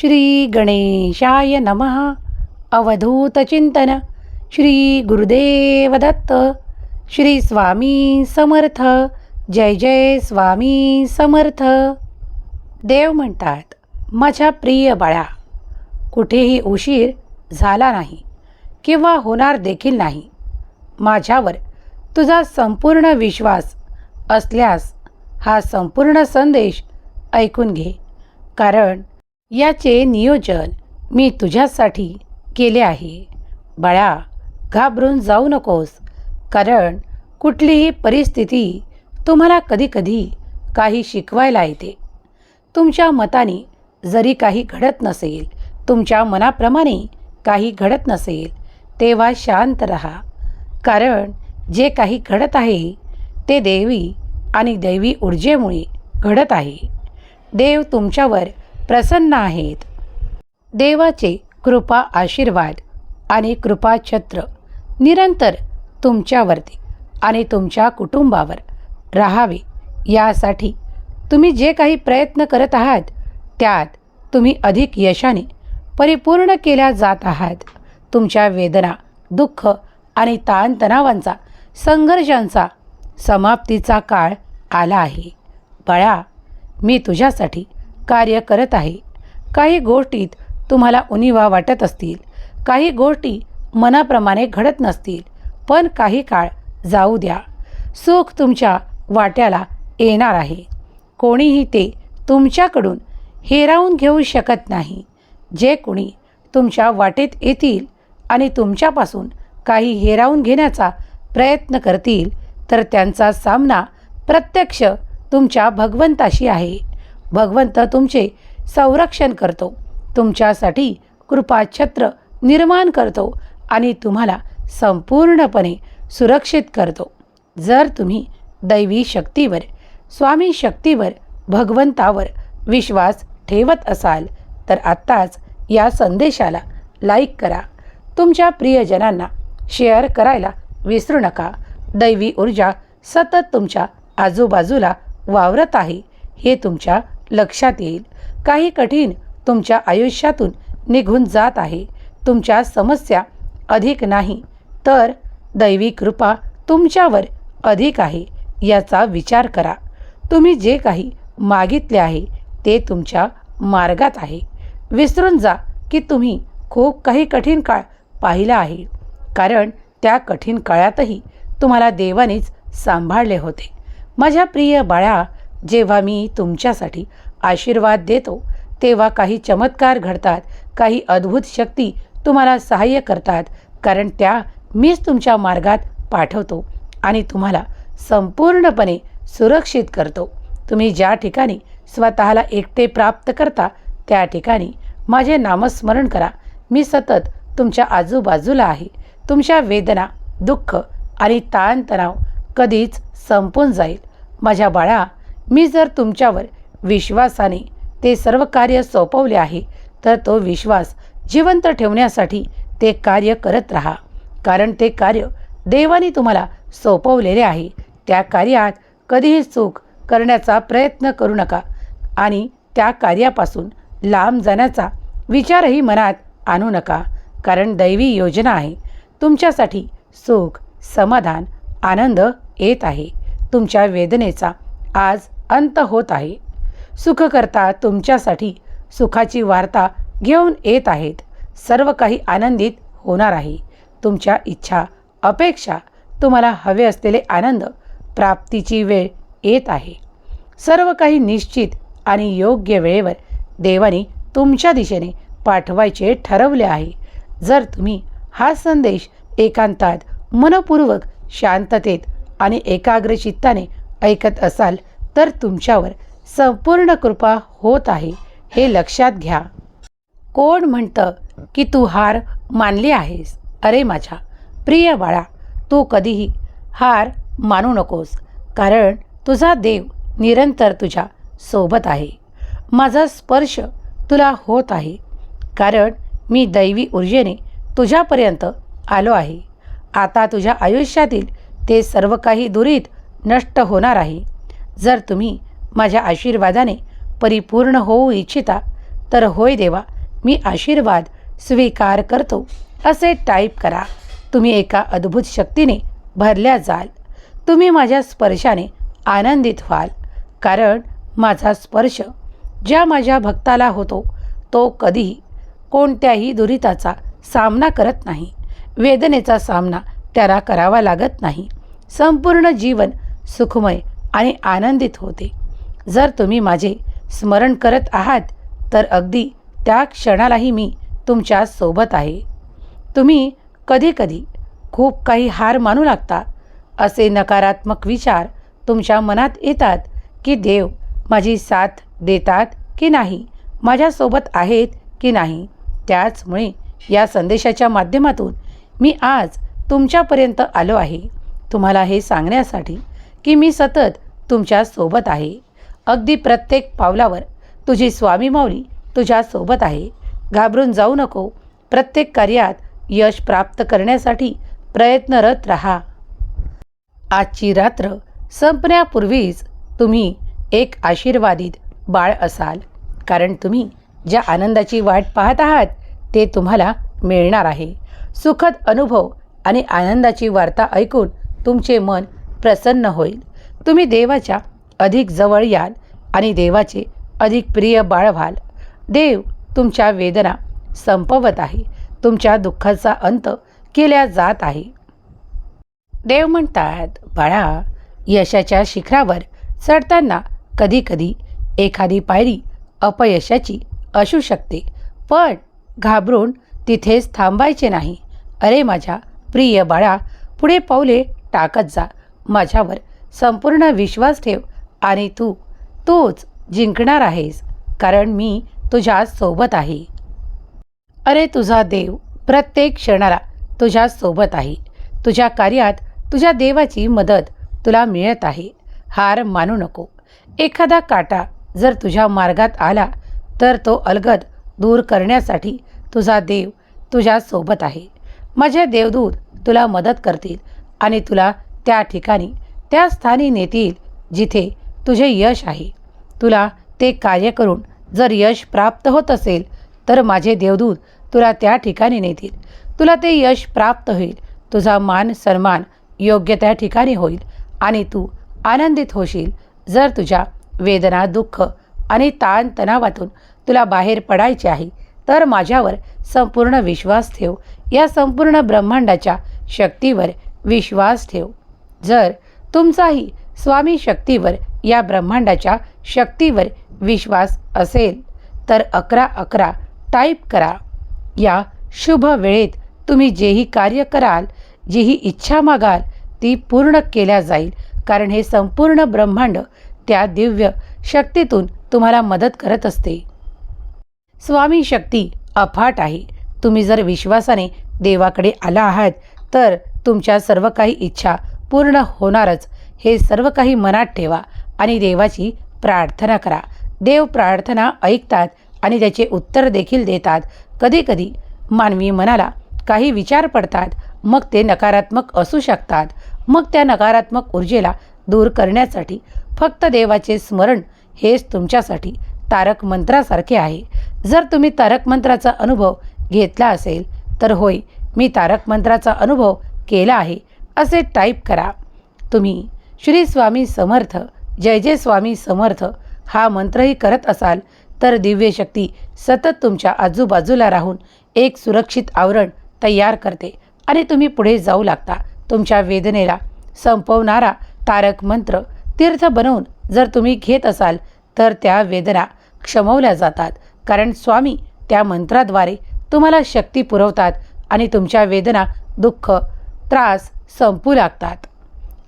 श्री गणेशाय नमः अवधूतचिंतन श्री गुरुदेव दत्त. श्री स्वामी समर्थ. जय जय स्वामी समर्थ. देव म्हणतात माझ्या प्रिय बाळा कुठेही उशीर झाला नाही किंवा होणार देखील नाही. माझ्यावर तुझा संपूर्ण विश्वास असल्यास हा संपूर्ण संदेश ऐकून घे. कारण याचे नियोजन मी तुझ्यासाठी केले आहे. बाळा घाबरून जाऊ नकोस कारण कुठलीही परिस्थिती तुम्हाला कधीकधी काही शिकवायला येते. तुमच्या मताने जरी काही घडत नसेल तुमच्या मनाप्रमाणे काही घडत नसेल तेव्हा शांत रहा. कारण जे काही घडत आहे ते देवी आणि दैवी ऊर्जेमुळे घडत आहे. देव तुमच्यावर प्रसन्न आहेत. देवाचे कृपा आशीर्वाद आणि कृपाछत्र निरंतर तुमच्यावरती आणि तुमच्या कुटुंबावर राहावे. यासाठी तुम्ही जे काही प्रयत्न करत आहात त्यात तुम्ही अधिक यशाने परिपूर्ण केल्या जात आहात. तुमच्या वेदना दुःख आणि ताणतणावांचा संघर्षांचा समाप्तीचा काळ आला आहे. बाळा मी तुझ्यासाठी कार्य करत आहे. काही गोष्टीत तुम्हाला उणिवा वाटत असतील. काही गोष्टी मनाप्रमाणे घडत नसतील. पण काही काळ जाऊ द्या. सुख तुमच्या वाट्याला येणार आहे. कोणीही ते तुमच्याकडून हेरावून घेऊ शकत नाही. जे कोणी तुमच्या वाटेत येतील आणि तुमच्यापासून काही हेरावून घेण्याचा प्रयत्न करतील तर त्यांचा सामना प्रत्यक्ष तुमच्या भगवंताशी आहे. भगवंत तुमचे संरक्षण करतो. तुमच्यासाठी कृपाछत्र निर्माण करतो आणि तुम्हाला संपूर्णपणे सुरक्षित करतो. जर तुम्ही दैवी शक्तीवर स्वामी शक्तीवर भगवंतावर विश्वास ठेवत असाल तर आत्ताच या संदेशाला लाईक करा. तुमच्या प्रियजनांना शेअर करायला विसरू नका. दैवी ऊर्जा सतत तुमच्या आजूबाजूला वावरत आहे. हे तुमच्या लक्षात येईल. काही कठीण तुमच्या आयुष्यातून निघून जात आहे. तुमच्या समस्या अधिक नाही. तर दैवी कृपा तुमच्यावर अधिक आहे याचा विचार करा. तुम्ही जे काही मागितले आहे ते तुमच्या मार्गात आहे. विसरून जा की तुम्ही खूप काही कठीण काळ पाहिला आहे. कारण त्या कठीण काळातही तुम्हाला देवानेच सांभाळले होते. माझ्या प्रिय बाळा जेव्हा मी तुमच्यासाठी आशीर्वाद देतो तेव्हा काही चमत्कार घडतात काही अद्भुत शक्ती तुम्हाला सहाय्य करतात कारण त्या मीच तुमच्या मार्गात पाठवतो आणि तुम्हाला संपूर्णपणे सुरक्षित करतो. तुम्ही ज्या ठिकाणी स्वतःला एकटे प्राप्त करता त्या ठिकाणी माझे नामस्मरण करा. मी सतत तुमच्या आजूबाजूला आहे. तुमच्या वेदना दुःख आणि ताणतणाव कधीच संपून जाईल. माझ्या बाळा मी जर तुमच्यावर विश्वासाने ते सर्व कार्य सोपवले आहे तर तो विश्वास जिवंत ठेवण्यासाठी ते कार्य करत राहा. कारण ते कार्य देवाने तुम्हाला सोपवलेले आहे. त्या कार्यात कधीही चूक करण्याचा प्रयत्न करू नका आणि त्या कार्यापासून लांब जाण्याचा विचारही मनात आणू नका. कारण दैवी योजना आहे. तुमच्यासाठी सुख समाधान आनंद येत आहे. तुमच्या वेदनेचा आज अंत होत आहे. सुखकर्ता तुमच्यासाठी सुखाची वार्ता घेऊन येत आहेत. सर्व काही आनंदित होणार आहे. तुमच्या इच्छा अपेक्षा तुम्हाला हवे असलेले आनंद प्राप्तीची वेळ येत आहे. सर्व काही निश्चित आणि योग्य वेळेवर देवाने तुमच्या दिशेने पाठवायचे ठरवले आहे. जर तुम्ही हा संदेश एकांतात मनपूर्वक शांततेत आणि एकाग्र चित्ताने ऐकत असाल तर तुमच्यावर संपूर्ण कृपा होत आहे हे लक्षात घ्या. कोण म्हणतं की तू हार मानली आहेस? अरे माझ्या प्रिय बाळा तू कधीही हार मानू नकोस कारण तुझा देव निरंतर तुझ्या सोबत आहे. माझा स्पर्श तुला होत आहे कारण मी दैवी ऊर्जेने तुझ्यापर्यंत आलो आहे. आता तुझ्या आयुष्यातील ते सर्व काही दुरीत नष्ट होणार आहे. जर तुम्ही माझ्या आशीर्वादाने परिपूर्ण होऊ इच्छिता तर होय देवा मी आशीर्वाद स्वीकार करतो. असे टाईप करा. तुम्ही एका अद्भुत शक्तीने भरल्या जाल. तुम्ही माझ्या स्पर्शाने आनंदित व्हाल. कारण माझा स्पर्श ज्या माझ्या भक्ताला होतो तो कधीही कोणत्याही दुरिताचा सामना करत नाही. वेदनेचा सामना त्याला करावा लागत नाही. संपूर्ण जीवन सुखमय आणि आनंदित होते. जर तुम्ही माझे स्मरण करत आहात तर अगदी त्या क्षणालाही मी तुमच्यासोबत आहे. तुम्ही कधीकधी खूप काही हार मानू लागता असे नकारात्मक विचार तुमच्या मनात येतात की देव माझी साथ देतात की नाही माझ्यासोबत आहेत की नाही. त्याचमुळे या संदेशाच्या माध्यमातून मी आज तुमच्यापर्यंत आलो आहे. तुम्हाला हे सांगण्यासाठी की मी सतत तुमच्यासोबत आहे. अगदी प्रत्येक पावलावर तुझी स्वामी माऊली तुझ्यासोबत आहे. घाबरून जाऊ नको. प्रत्येक कार्यात यश प्राप्त करण्यासाठी प्रयत्नरत राहा. आजची रात्र संपण्यापूर्वीच तुम्ही एक आशीर्वादित बाळ असाल. कारण तुम्ही ज्या आनंदाची वाट पाहत आहात ते तुम्हाला मिळणार आहे. सुखद अनुभव आणि आनंदाची वार्ता ऐकून तुमचे मन प्रसन्न होईल. तुम्ही देवाच्या अधिक जवळ याल आणि देवाचे अधिक प्रिय बाळ व्हाल. देव तुमच्या वेदना संपवत आहे. तुमच्या दुःखाचा अंत केल्या जात आहे. देव म्हणतात बाळा यशाच्या शिखरावर चढताना कधीकधी एखादी पायरी अपयशाची असू शकते. पण घाबरून तिथेच थांबायचे नाही. अरे माझ्या प्रिय बाळा पुढे पावले टाकत जा. माझ्यावर संपूर्ण विश्वास ठेव आणि तू तूच जिंकणार आहेस कारण मी तुझ्या सोबत आहे. अरे तुझा देव प्रत्येक क्षणाला तुझ्या सोबत आहे. तुझ्या कार्यात तुझ्या देवाची मदत तुला मिळत आहे. हार मानू नको. एखादा काटा जर तुझ्या मार्गात आला तर तो अलगद दूर करण्यासाठी तुझा देव तुझ्या सोबत आहे. माझे देवदूत तुला मदत करतील आणि तुला त्या ठिकाणी त्या स्थानी नेतील जिथे तुझे यश आहे. तुला ते कार्य करून जर यश प्राप्त होत असेल तर माझे देवदूत तुला त्या ठिकाणी नेतील. तुला ते यश प्राप्त होईल. तुझा मान सन्मान योग्य त्या ठिकाणी होईल आणि तू आनंदित होशील. जर तुझ्या वेदना दुःख आणि ताणतणावातून तुला बाहेर पडायचे आहे तर माझ्यावर संपूर्ण विश्वास ठेव. या संपूर्ण ब्रह्मांडाच्या शक्तीवर विश्वास ठेव. जर तुमचाही स्वामी शक्तीवर या ब्रह्मांडाच्या शक्तीवर विश्वास असेल तर अकरा अकरा टाईप करा. या शुभ वेळेत तुम्ही जेही कार्य कराल जीही इच्छा मागाल ती पूर्ण केल्या जाईल. कारण हे संपूर्ण ब्रह्मांड त्या दिव्य शक्तीतून तुम्हाला मदत करत असते. स्वामी शक्ती अफाट आहे. तुम्ही जर विश्वासाने देवाकडे आला आहात तर तुमच्या सर्व काही इच्छा पूर्ण होणारच. हे सर्व काही मनात ठेवा आणि देवाची प्रार्थना करा. देव प्रार्थना ऐकतात आणि त्याचे उत्तर देखील देतात. कधीकधी मानवी मनाला काही विचार पडतात मग ते नकारात्मक असू शकतात. मग त्या नकारात्मक ऊर्जेला दूर करण्यासाठी फक्त देवाचे स्मरण हेच तुमच्यासाठी तारक मंत्रासारखे आहे. जर तुम्ही तारक मंत्राचा अनुभव घेतला असेल तर होय मी तारक मंत्राचा अनुभव केला आहे. असे टाईप करा. तुम्ही श्री स्वामी समर्थ जय जय स्वामी समर्थ हा मंत्रही करत असाल तर दिव्य शक्ती सतत तुमच्या आजूबाजूला राहून एक सुरक्षित आवरण तयार करते आणि तुम्ही पुढे जाऊ लागता. तुमच्या वेदनेला संपवणारा तारक मंत्र तीर्थ बनवून जर तुम्ही घेत असाल तर त्या वेदना क्षमवल्या जातात. कारण स्वामी त्या मंत्राद्वारे तुम्हाला शक्ती पुरवतात आणि तुमच्या वेदना दुःख त्रास संपू लागतात.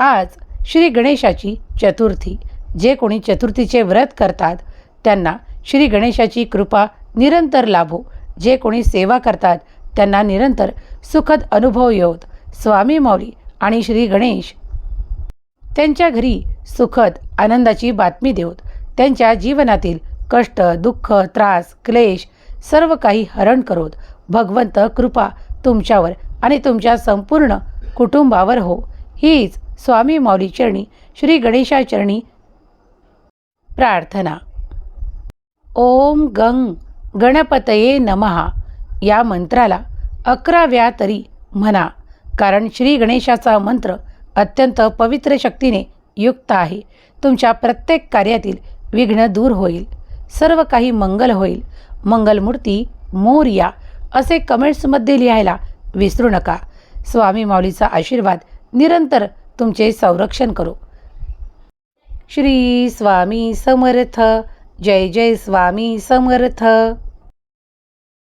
आज श्री गणेशाची चतुर्थी. जे कोणी चतुर्थीचे व्रत करतात त्यांना श्री गणेशाची कृपा निरंतर लाभो. जे कोणी सेवा करतात त्यांना निरंतर सुखद अनुभव येवत. स्वामी माऊली आणि श्री गणेश त्यांच्या घरी सुखद आनंदाची बातमी देवत. त्यांच्या जीवनातील कष्ट दुःख त्रास क्लेश सर्व काही हरण करोत. भगवंत कृपा तुमच्यावर आणि तुमच्या संपूर्ण कुटुंबावर हो. हीच स्वामी मौलीचरणी चरणी श्री गणेशाचरणी प्रार्थना. ओम गंग गणपतये नमहा. या मंत्राला अकराव्या तरी म्हणा कारण श्री गणेशाचा मंत्र अत्यंत पवित्र शक्तीने युक्त आहे. तुमच्या प्रत्येक कार्यातील विघ्न दूर होईल. सर्व काही मंगल होईल. मंगलमूर्ती मोर्या असे कमेंट्समध्ये लिहायला विसरू नका. स्वामी माऊलीचा आशीर्वाद निरंतर तुमचे संरक्षण करो. श्री स्वामी समर्थ. जय जय स्वामी समर्थ.